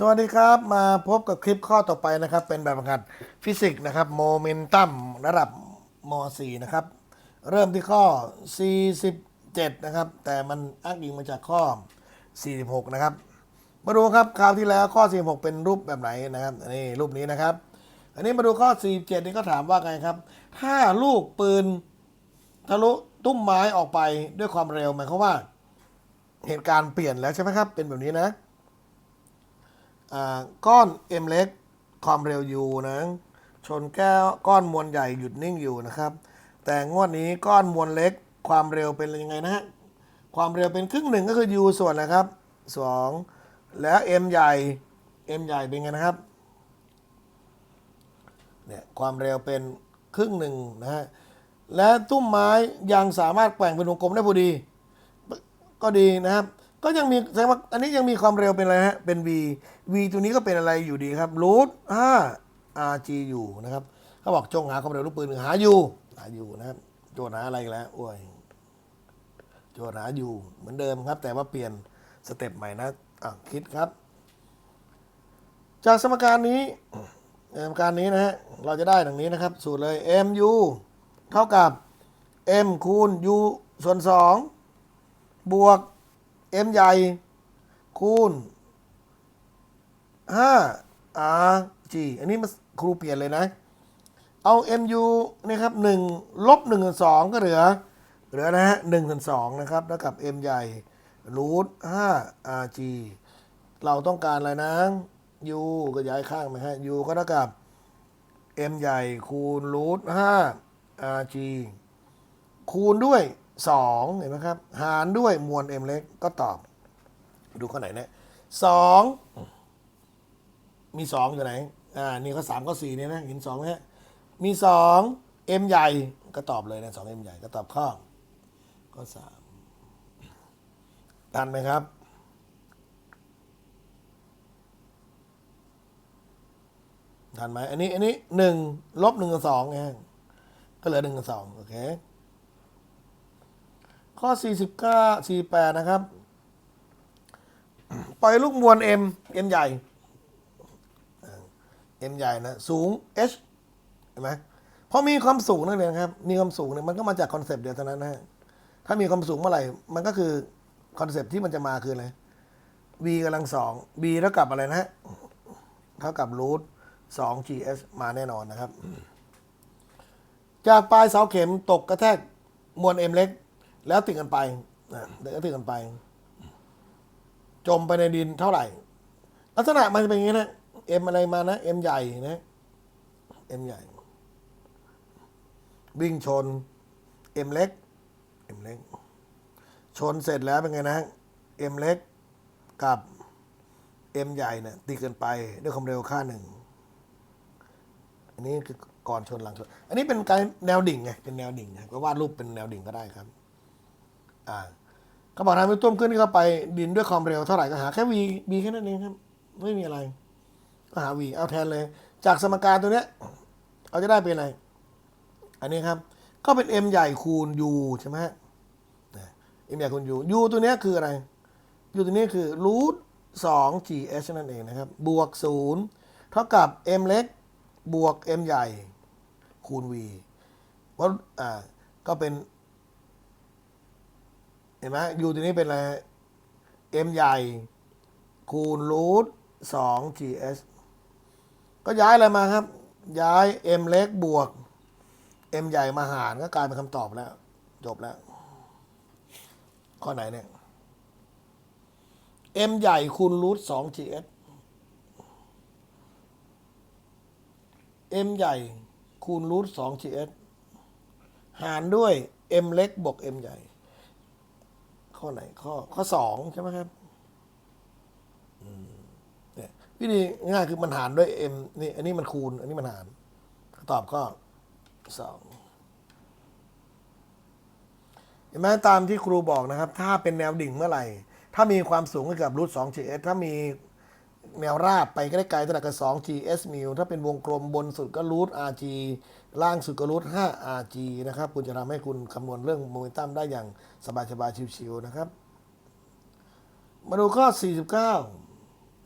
สวัสดีครับมาพบกับคลิปข้อต่อไปนะครับ เป็นแบบฝึกหัดฟิสิกส์นะครับโมเมนตัมระดับม .4 นะครับ เริ่มที่ข้อ 47 นะครับ แต่มันอ้างอิงมาจากข้อ 46 นะครับ มาดูครับคราวที่แล้วข้อ 46 เป็นรูปแบบไหนนะครับนนี้รูปนี้นะครับ อันนี้มาดูข้อ 47 นี่ก็ถามว่าไงครับ ถ้าลูกปืนทะลุตุ้มไม้ออกไปด้วยความเร็วหมายความว่า เหตุการณ์เปลี่ยนแล้วใช่ไหมครับเป็นแบบนี้นะ ก้อน m เล็กความเร็ว u นะชนแก้วก้อนมวลใหญ่หยุดนิ่งอยู่นะครับ แต่งวดนี้ก้อนมวลเล็กความเร็วเป็นยังไงนะฮะความเร็วเป็นครึ่งหนึ่งก็คือ u ส่วนนะครับสองแล้ว m ใหญ่ m ใหญ่เป็นไงนะครับเนี่ยความเร็วเป็นครึ่งหนึ่งนะฮะและตุ้มไม้ยังสามารถแกว่งเป็นวงกลมได้พอดี ก็ดีนะครับ ก็ยังมีแสดงว่าอันนี้ยังมีความเร็วเป็นอะไรฮะ เป็น v v ตัวนี้ก็เป็นอะไรอยู่ดีครับรูท5 rg อยู่นะครับเขาบอกจงหาความเร็วลูกปืนหาอยู่หาอยู่นะครับโจทย์หาอะไรอีกแล้วโอ้ยโจทย์หาอยู่เหมือนเดิมครับ แต่ว่าเปลี่ยนสเต็ปใหม่นะอะคิดครับ จากสมการนี้สมการนี้นะฮะเราจะได้ดังนี้นะครับ สูตรเลย mu เท่ากับ m คูณ u ส่วน2บวก m ใหญ่ คูณ5 rg อันนี้มาครูเปลี่ยนเลยนะ เอา mu นะครับ1ลบ1ส่วน2ก็เหลือ เหลือนะฮะ1ส่วน2นะครับเท่ากับ m ใหญ่รูท5 rg เราต้องการอะไรนะ u ก็ย้ายข้างไหมฮะ u ก็เท่ากับ m ใหญ่คูณรูท5 rg คูณด้วย 2เห็นไหมครับ หารด้วยมวล m เล็กก็ตอบ ดูข้อไหนเนี่ยสองมีสองอยู่ไหน อ่า นี่ข้อสามข้อสี่เนี่ยนะเห็นสองไหมมีสอง m ใหญ่ก็ตอบเลยนะสอง m ใหญ่ก็ตอบข้อข้อสามทันไหมครับ ทันไหมอันนี้อันนี้หนึ่งลบหนึ่งกับสองไงก็เหลือหนึ่งกับสองโอเค ข้อ 49 48 นะครับ ปล่อยลูกมวล M M ใหญ่ M ใหญ่นะ สูง H เห็นไหมพอมีความสูงนั่นเองครับ มีความสูงเนี่ยมันก็มาจากคอนเซปต์เดียวเท่านั้นนะฮะถ้ามีความสูงเมื่อไหร่ มันก็คือคอนเซปต์ที่มันจะมาคืออะไร v กำลังสอง b เท่ากับอะไรนะฮะ เท่ากับรูทสอง gs มาแน่นอนนะครับ จากปลายเสาเข็มตกกระแทกมวล m เล็ก แล้วติดกันไปนะแล้วติดกันไป จมไปในดินเท่าไหร่ ลักษณะมันจะเป็นอย่างนี้นะ M อะไรมานะ M ใหญ่นะ M ใหญ่ วิ่งชน M เล็ก M เล็ก ชนเสร็จแล้วเป็นไงนะ M เล็กกับ M ใหญ่เนี่ยตีกันไปด้วยความเร็วค่าหนึ่ง อันนี้คือก่อนชนหลังชน อันนี้เป็นการแนวดิ่งไง เป็นแนวดิ่งไงก็วาดรูปเป็นแนวดิ่งก็ได้ครับ อ่าเขาบอกทำให้ตุ้มขึ้นเข้าไปดินด้วยความเร็วเท่าไหร่ก็หาแค่ v v แค่นั้นเองครับ ไม่มีอะไรก็หา v เอาแทนเลย จากสมการตัวเนี้ยเอาจะได้เป็นอะไร อันนี้ครับ ก็เป็น m ใหญ่คูณ u ใช่ไหมฮะนะ m ใหญ่คูณ u u ตัวเนี้ยคืออะไร u ตัวนี้คือรูทสอง gs นั่นเองนะครับ บวกศูนย์เท่ากับ m เล็ก บวก m ใหญ่คูณ v ว่าอ่าก็เป็น เห็นไหม u ตัวนี้เป็นอะไร m ใหญ่ คูณรูทสอง gs ก็ย้ายอะไรมาครับ ย้าย m เล็กบวก m ใหญ่มาหารก็กลายเป็นคำตอบแล้ว จบแล้ว ข้อไหนเนี่ย m ใหญ่คูณรูทสอง gs m ใหญ่คูณรูทสอง gs หารด้วย m เล็กบวก m ใหญ่ ข้อไหนข้อข้อสองใช่ไหมครับเนี่ยวิธีง่ายคือมันหารด้วย m นี่อันนี้มันคูณ อันนี้มันหารตอบข้อสองเห็นไหมตามที่ครูบอกนะครับ ถ้าเป็นแนวดิ่งเมื่อไหร่ ถ้ามีความสูงเท่ากับรูทสองเฉถ้ามี แนวราบไปใกล้ๆตระหนักกับ2 GS มิลถ้าเป็นวงกลมบนสุดก็รูท RG ล่างสุดก็รูท5 RG นะครับ คุณจะทำให้คุณคำนวณเรื่องโมเมนตัมได้อย่างสบายๆชิวๆนะครับ มาดูข้อ 49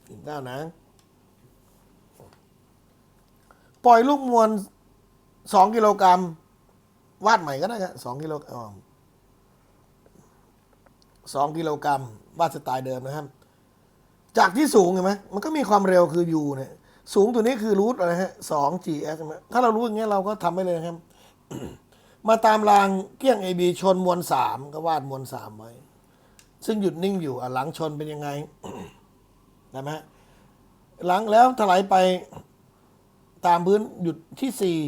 49 นะ ปล่อยลูกมวล 2 กิโลกรัม วาดใหม่ก็ได้ครับ2กิโลกรัม2กิโลกรัมวาดสไตล์เดิมนะครับ จากที่สูงเห็นไหมมันก็มีความเร็วคือ u เนี่ย สูงตัวนี้คือรูทอะไรฮะสอง gs ใช่ไหมถ้าเรารู้อย่างเงี้ยเราก็ทำไปเลยนะครับ มาตามรางเกี้ยง AB ชนมวลสามก็วาดมวลสามไว้ ซึ่งหยุดนิ่งอยู่อะหลังชนเป็นยังไงได้ไหมฮะหลังแล้วถลายไปตามพื้นหยุดที่สี่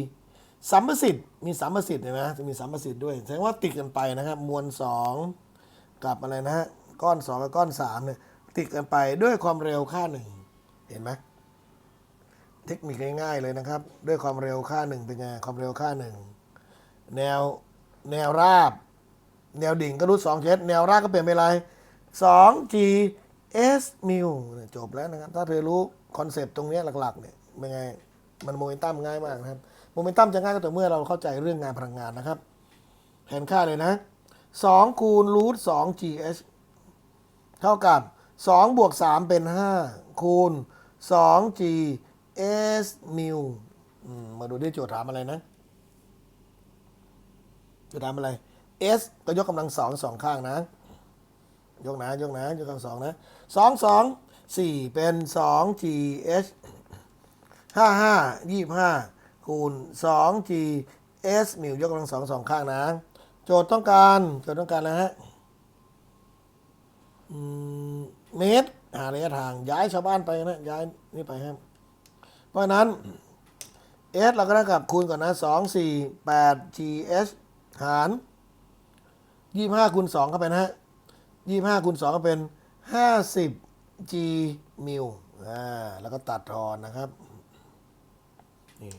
สัมประสิทธิ์ มีสัมประสิทธิ์เห็นไหมจะมีสัมประสิทธิ์ด้วยแสดงว่าติดกันไปนะครับ มวลสองกับอะไรนะฮะก้อนสองกับก้อนสามเนี่ย ติดกันไปด้วยความเร็วค่าหนึ่งเห็นไหมเทคนิคง่ายๆเลยนะครับ ด้วยความเร็วค่าหนึ่งเป็นไงความเร็วค่าหนึ่งแนวแนวราบ แนวดิ่งก็รูทสองเชแนวราบก็เปลี่ยนเป็นอะไรสอง g s มิวจบแล้วนะครับ ถ้าเธอรู้คอนเซปต์ตรงนี้หลักๆเนี่ยเป็นไงมันโมเมนตัมง่ายมากนะครับโมเมนตัมจะง่ายก็ต่อเมื่อเราเข้าใจเรื่องงานพลังงานนะครับแทนค่าเลยนะ2คูณรูท2 g s เท่ากับ 2บวก3เป็น 5 คูณ 2 g s มิวอืมมาดูที่โจทย์ถามอะไรนะโจทย์ถามอะไร s ก็ยกกำลังสองสองข้างนะ ยกนะยกนะยกกำลังสองนะสองสองสี่เป็นสอง g s ห้าห้ายี่ห้าคูณสอง g s มิวยกกำลังสองสองข้างนะ โจทย์ต้องการ โจทย์ต้องการนะฮะ อืม เมตรหาระยะทาง ย้ายชาวบ้านไปนะ ย้ายนี่ไปครับ เพราะนั้น s เราก็ได้กับคูณก่อนนะสองสี่แปด g s หารยี่ห้าคูณสองเข้าไปนะฮะยี่ห้าคูณสองก็เป็นห้าสิบ g มิลอ่าแล้วก็ตัดทอนนะครับนี่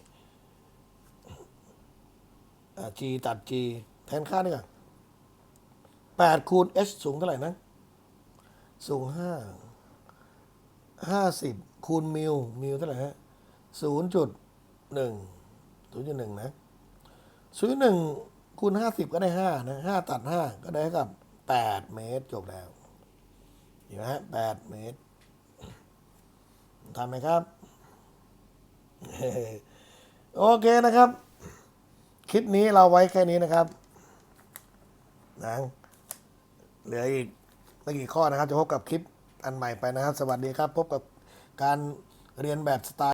อ่า g ตัด g แทนค่านี่ก่อนแปดคูณ h สูงเท่าไหร่นะ สูงห้าห้าสิบคูณมิลมิลเท่าไหร่ฮะศูนย์จุดหนึ่งศูนย์จุดหนึ่งนะศูนย์หนึ่งคูณห้าสิบก็ได้ห้านะห้าตัดห้าก็ได้กับแปดเมตรจบแล้วเห็นไหมฮะแปดเมตรทำไหมครับ โอเคนะครับ คลิปนี้เราไว้แค่นี้นะครับนะเหลืออีก ไม่กี่ข้อนะครับ จะพบกับคลิปอันใหม่ไปนะครับ สวัสดีครับ พบกับการเรียนแบบสไตล์